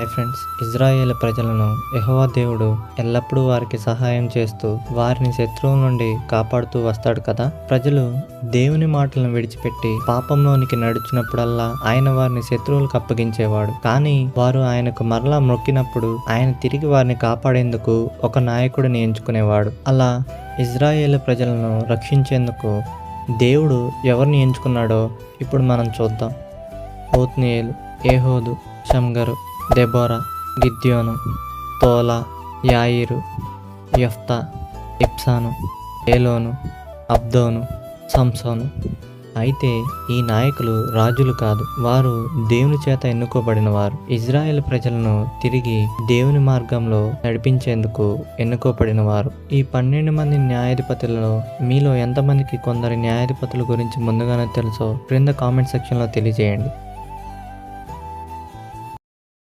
Hi friends Israel ప్రజలను యహోవా దేవుడు ఎల్లప్పుడూ వారికి సహాయం చేస్తూ వారిని శత్రువుల నుండి కాపాడుతూ వస్తాడు కదా? ప్రజలు దేవుని మాటలను విడిచిపెట్టి పాపంలోనికి నడిచినప్పుడల్లా ఆయన వారిని శత్రువులకు అప్పగించేవాడు. కానీ వారు ఆయనకు మరలా మొక్కినప్పుడు ఆయన తిరిగి వారిని కాపాడేందుకు ఒక నాయకుడిని ఎంచుకునేవాడు. అలా ఇజ్రాయేల్ ప్రజలను రక్షించేందుకు దేవుడు ఎవరిని ఎంచుకున్నాడో ఇప్పుడు మనం చూద్దాం. ఓత్నియేలు ఏహోదు షంగరు దెబోరా గిద్యోను తోలా యాయిరు యఫ్తా ఇప్సాను ఏలోను అబ్దోను సంసోను. అయితే ఈ నాయకులు రాజులు కాదు. వారు దేవుని చేత ఎన్నుకోబడిన వారు. ఇజ్రాయెల్ ప్రజలను తిరిగి దేవుని మార్గంలో నడిపించేందుకు ఎన్నుకోబడిన వారు. ఈ పన్నెండు మంది న్యాయాధిపతులలో మీలో ఎంతమందికి కొందరి న్యాయాధిపతుల గురించి ముందుగానే తెలుసో క్రింద కామెంట్ సెక్షన్లో తెలియజేయండి.